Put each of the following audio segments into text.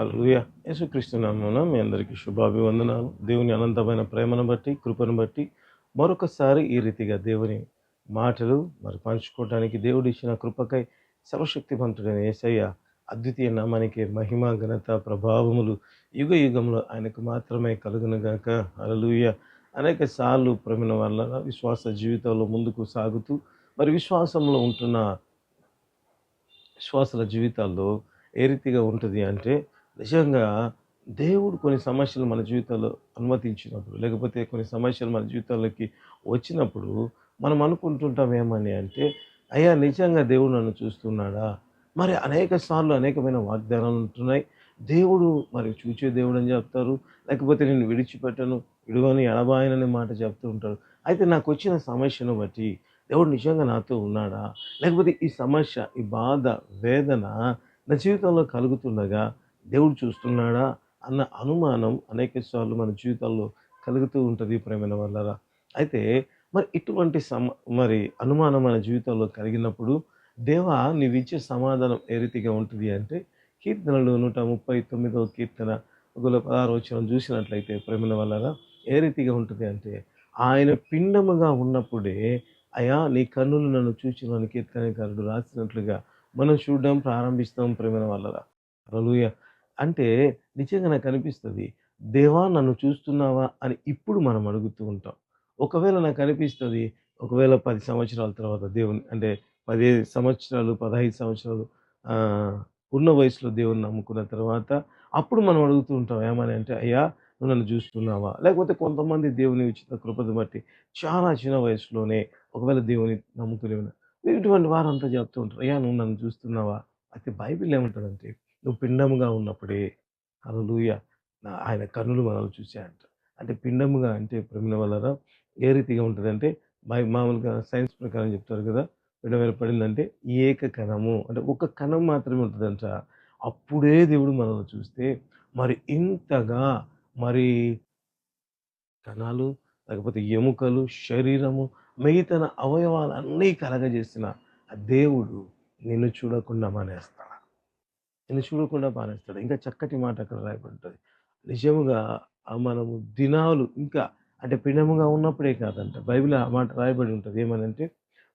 Hello యేసుక్రీస్తు నామమున మీ అందరికీ శుభాభివందనాలు. దేవుని అనంతమైన ప్రేమను బట్టి కృపను బట్టి మరొకసారి ఈ రీతిగా దేవుని మాటలు మరి పంచుకోవడానికి దేవుడు ఇచ్చిన కృపకై సర్వశక్తివంతుడైన యేసయ్య అద్వితీయ నామానికి మహిమ ఘనత ప్రభావములు యుగ యుగంలో ఆయనకు మాత్రమే కలుగునుగాక హల్లెలూయ. అనేక సార్లు ప్రమిన వల్ల విశ్వాస జీవితంలో ముందుకు సాగుతూ మరి విశ్వాసంలో ఉంటున్న విశ్వాసుల జీవితాల్లో ఏ రీతిగా ఉంటుంది అంటే నిజంగా దేవుడు కొన్ని సమస్యలు మన జీవితంలో అనుమతించినప్పుడు లేకపోతే కొన్ని సమస్యలు మన జీవితంలోకి వచ్చినప్పుడు మనం అనుకుంటుంటాం ఏమని అంటే అయ్యా నిజంగా దేవుడు నన్ను చూస్తున్నాడా? మరి అనేక సార్లు అనేకమైన వాగ్దానాలు ఉంటున్నాయి. దేవుడు మరి చూచే దేవుడు అని చెప్తారు. లేకపోతే నేను విడిచిపెట్టను విడువని ఎడబాయనని మాట చెప్తూ ఉంటారు. అయితే నాకు వచ్చిన సమస్యను బట్టి దేవుడు నిజంగా నాతో ఉన్నాడా? లేకపోతే ఈ సమస్య ఈ బాధ వేదన నా జీవితంలో కలుగుతుండగా దేవుడు చూస్తున్నాడా అన్న అనుమానం అనేక సార్లు మన జీవితాల్లో కలుగుతూ ఉంటుంది ప్రేమైన వల్లరా అయితే మరి ఇటువంటి సమ మరి అనుమానం మన జీవితంలో కలిగినప్పుడు దేవా నీవిచ్చే సమాధానం ఏ రీతిగా ఉంటుంది అంటే కీర్తనలు నూట ముప్పై తొమ్మిదో కీర్తన ఒకవేళ పదహారు వచ్చిన చూసినట్లయితే ప్రేమల వల్లరా ఏ రీతిగా ఉంటుంది అంటే ఆయన పిండముగా ఉన్నప్పుడే అయా నీ కన్నులు నన్ను చూచిన కీర్తనకారుడు రాసినట్లుగా మనం చూడడం ప్రారంభిస్తాం ప్రేమల వల్లరా రలుయ అంటే నిజంగా నాకు అనిపిస్తుంది దేవా నన్ను చూస్తున్నావా? అని ఇప్పుడు మనం అడుగుతూ ఉంటాం. ఒకవేళ నాకు అనిపిస్తుంది ఒకవేళ పది సంవత్సరాల తర్వాత దేవుని అంటే పదిహేను సంవత్సరాలు పదహైదు సంవత్సరాలు ఉన్న వయసులో దేవుని నమ్ముకున్న తర్వాత అప్పుడు మనం అడుగుతూ ఉంటాం ఏమని? అంటే అయ్యా నువ్వు నన్ను చూస్తున్నావా? లేకపోతే కొంతమంది దేవుని ఉచిత కృపను బట్టి చాలా చిన్న వయసులోనే ఒకవేళ దేవుని నమ్ముకునే ఇటువంటి వారంతా చెప్తూ ఉంటారు అయ్యా నువ్వు నన్ను చూస్తున్నావా? అయితే బైబిల్ ఏమంటుందంటే నువ్వు పిండముగా ఉన్నప్పుడే అలలుయ నా ఆయన కన్నులు మనల్ని చూసాయంట అంటే. పిండముగా అంటే ప్రమిన వలన ఏ రీతిగా ఉంటుందంటే బై మామూలుగా సైన్స్ ప్రకారం చెప్తారు కదా పిండం ఏర్పడిందంటే ఏక కణము. అంటే ఒక కణం మాత్రమే ఉంటుందంట. అప్పుడే దేవుడు మనల్ని చూస్తే మరి ఇంతగా మరి కణాలు లేకపోతే ఎముకలు శరీరము మిగతా అవయవాలన్నీ కలగజేసిన ఆ దేవుడు నిన్ను చూడకుండా మానేస్తాను నిన్ను చూడకుండా మానేస్తాడు ఇంకా చక్కటి మాట అక్కడ రాయబడి ఉంటుంది నిజముగా మనము దినాలు ఇంకా అంటే పిండముగా ఉన్నప్పుడే కాదంట. బైబిల్ ఆ మాట రాయబడి ఉంటుంది. ఏమనంటే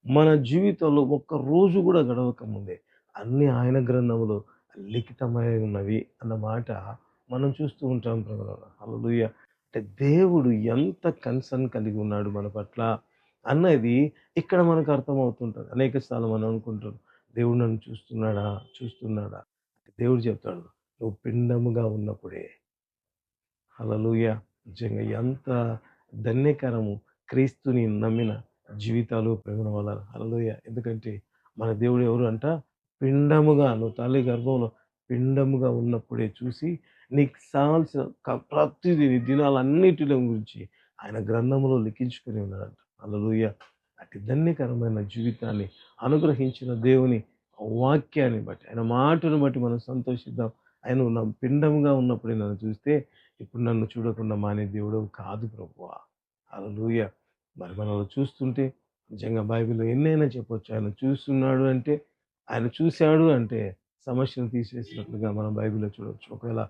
మన జీవితంలో ఒక్క రోజు కూడా గడవక ముందే అన్ని ఆయన గ్రంథములు లిఖితమై ఉన్నవి అన్న మాట మనం చూస్తూ ఉంటాం హల్లెలూయ. అంటే దేవుడు ఎంత కన్సర్న్ కలిగి ఉన్నాడు మన పట్ల అన్నది ఇక్కడ మనకు అర్థమవుతుంటుంది. అనేక స్థానం మనం అనుకుంటాం. దేవుడు నన్ను చూస్తున్నాడా? చూస్తున్నాడా? దేవుడు చెప్తాడు నువ్వు పిండముగా ఉన్నప్పుడే. అలలుయ నిజంగా ఎంత ధన్యకరము క్రీస్తుని నమ్మిన జీవితాలు ప్రేమ వల్ల. అలలుయ ఎందుకంటే మన దేవుడు ఎవరు అంట? పిండముగా నువ్వు తల్లి గర్భంలో పిండముగా ఉన్నప్పుడే చూసి నీకు సాల్సిన ప్రతిదీ నీ దినాలన్నిటి గురించి ఆయన గ్రంథంలో లిఖించుకుని ఉన్నాడంట. అలలుయ అతి ధన్యకరమైన జీవితాన్ని అనుగ్రహించిన దేవుని వాక్యాన్ని బట్టి ఆయన మాటను బట్టి మనం సంతోషిద్దాం. ఆయన నా పిండంగా ఉన్నప్పుడే నన్ను చూస్తే ఇప్పుడు నన్ను చూడకుండా మానే దేవుడు కాదు ప్రభువా. అలలుయ మరి మనల్ని చూస్తుంటే నిజంగా బైబిల్లో ఎన్నైనా చెప్పొచ్చు. ఆయన చూస్తున్నాడు అంటే ఆయన చూశాడు అంటే సమస్యను తీసేసినట్లుగా మనం బైబిల్లో చూడవచ్చు ఒకవేళ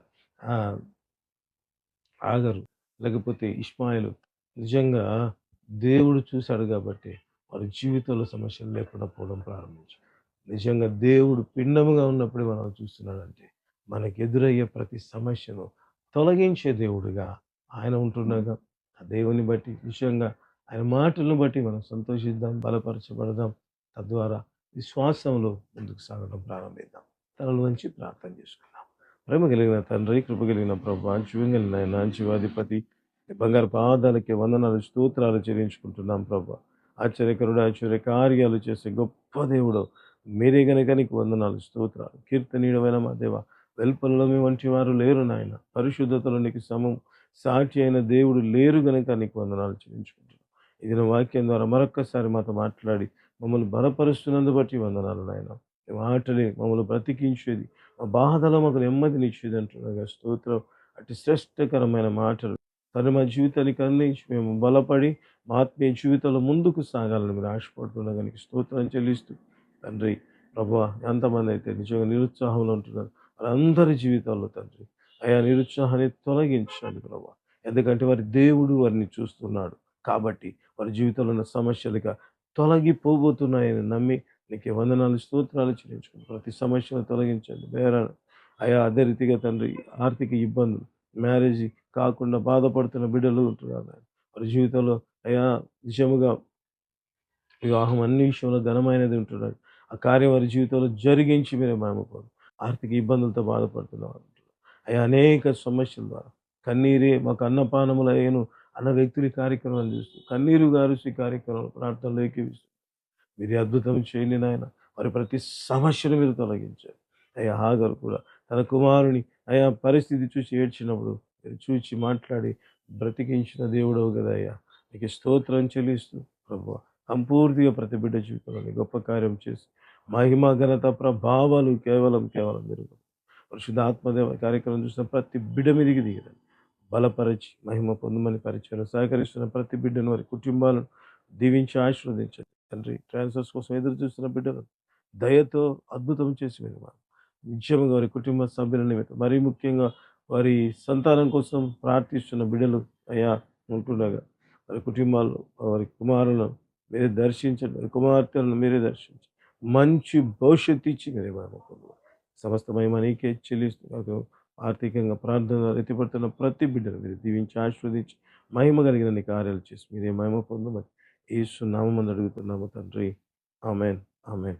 ఆగరు. లేకపోతే ఇష్మాయిలు నిజంగా దేవుడు చూశాడు కాబట్టి వారి జీవితంలో సమస్యలు లేకుండా పోవడం ప్రారంభించారు. నిజంగా దేవుడు పిండముగా ఉన్నప్పుడే మనం చూస్తున్నాడంటే మనకు ఎదురయ్యే ప్రతి సమస్యను తొలగించే దేవుడిగా ఆయన ఉంటుండగా ఆ దేవుని బట్టి నిజంగా ఆయన మాటలను బట్టి మనం సంతోషిద్దాం బలపరచబడదాం. తద్వారా విశ్వాసంలో ముందుకు సాగడం ప్రారంభిద్దాం. తనల నుంచి ప్రార్థన చేసుకుందాం. ప్రేమ కలిగిన తండ్రి కృప కలిగిన ప్రభా జీవంగలిగిన ఆయన జీవాధిపతి నీ బంగారు పాదాలకి వందనాలు స్తోత్రాలు చెల్లించుకుంటున్నాం ప్రభా. ఆశ్చర్యకరుడు ఆశ్చర్య కార్యాలు చేసే గొప్ప దేవుడు మీరే గనక నీకు వందనాలు స్తోత్రాలు. కీర్తనీయుడమైన మా దేవ వెల్పనలో మీ వంటి వారు లేరు నాయన. పరిశుద్ధతలో నీకు సమం సాటి అయిన దేవుడు లేరు గనక నీకు వందనాలు చెల్లించుకుంటున్నాను ఇది నా వాక్యం ద్వారా మరొక్కసారి మాతో మాట్లాడి మమ్మల్ని బలపరుస్తున్నందు బట్టి వందనాలు నాయన. ఈ మాటలే మమ్మల్ని బ్రతికించేది మా బాధలో మాకు నెమ్మదినిచ్చేది అంటున్నాగా స్తోత్రం. అటు శ్రేష్టకరమైన మాటలు. తను మా జీవితానికి అందించి మేము బలపడి మా ఆత్మీయ జీవితంలో ముందుకు సాగాలని మీరు ఆశపడుతున్నా నీకు స్తోత్రం చెల్లిస్తూ తండ్రి ప్రభా ఎంతమంది అయితే నిజంగా నిరుత్సాహంలో ఉంటున్నారు వారందరి జీవితాల్లో తండ్రి అయా నిరుత్సాహాన్ని తొలగించండి ప్రభా. ఎందుకంటే వారి దేవుడు వారిని చూస్తున్నాడు కాబట్టి వారి జీవితంలో ఉన్న సమస్యలుగా తొలగిపోబోతున్నాయని నమ్మి నీకు వందనాలు స్తోత్రాలు చెల్లించుకుంటాం ప్రతి సమస్యను తొలగించండి. బేరాను అయా అదే రీతిగా తండ్రి ఆర్థిక ఇబ్బందులు మ్యారేజ్ కాకుండా బాధపడుతున్న బిడ్డలు ఉంటున్నారు. వారి జీవితంలో అయా నిజముగా వివాహం అన్ని విషయంలో ఘనమైనది ఉంటున్నారు ఆ కార్యం వారి జీవితంలో జరిగించి మీరే మామపోదు ఆర్థిక ఇబ్బందులతో బాధపడుతున్నారు అయ్యా అనేక సమస్యల ద్వారా కన్నీరే మాకు అన్నపానములు అయ్యను అన్న వ్యక్తుల కార్యక్రమాలు చూస్తూ కన్నీరు గారు శ్రీ కార్యక్రమాలు ప్రార్థనలు ఏకీవిస్తూ మీరు అద్భుతం చేయండి నాయన. వారి ప్రతి సమస్యను మీరు తొలగించారు. అయ్యా హాగరు కూడా తన కుమారుని అయా పరిస్థితి చూసి ఏడ్చినప్పుడు మీరు చూచి మాట్లాడి బ్రతికించిన దేవుడవు కదా అయ్యా. నీకు స్తోత్రం చెల్లిస్తూ ప్రభు సంపూర్తిగా ప్రతి బిడ్డ జీవితంలో గొప్ప కార్యం చేసి మహిమ ఘనత ప్రభావాలు కేవలం కేవలం జరుగుతుంది పరిశుద్ధ ఆత్మదేవ కార్యక్రమం చూసిన ప్రతి బిడ్డ మీదికి దిగదండి. బలపరిచి మహిమ పొందమని పరిచయం సహకరిస్తున్న ప్రతి బిడ్డను వారి కుటుంబాలను దీవించి ఆశీర్వదించండి. తండ్రి ట్రాన్స్ఫర్స్ కోసం ఎదురు చూస్తున్న బిడ్డలను దయతో అద్భుతం చేసి మీరు మాకు నిత్యంగా వారి కుటుంబ సభ్యుల నిమిత్తం మరీ ముఖ్యంగా వారి సంతానం కోసం ప్రార్థిస్తున్న బిడ్డలు అయ్యా ఉంటుండగా వారి కుటుంబాలు వారి కుమారులను మీరే దర్శించండి. కుమార్తెలను మీరే దర్శించండి. మంచి భవిష్యత్తు ఇచ్చి మీరే మాకు సమస్తమై నీకే చెల్లిస్తూ ఆర్థికంగా ప్రార్థన ఎత్తిపడుతున్న ప్రతి బిడ్డను మీరు దీవించి ఆశీర్వదించి మహిమ కలిగిన నీ కార్యాలు చేసి మీరే మహిమ పొందమని ఏసు నామని అడుగుతున్నాము తండ్రి. ఆమెన్. ఆమెన్.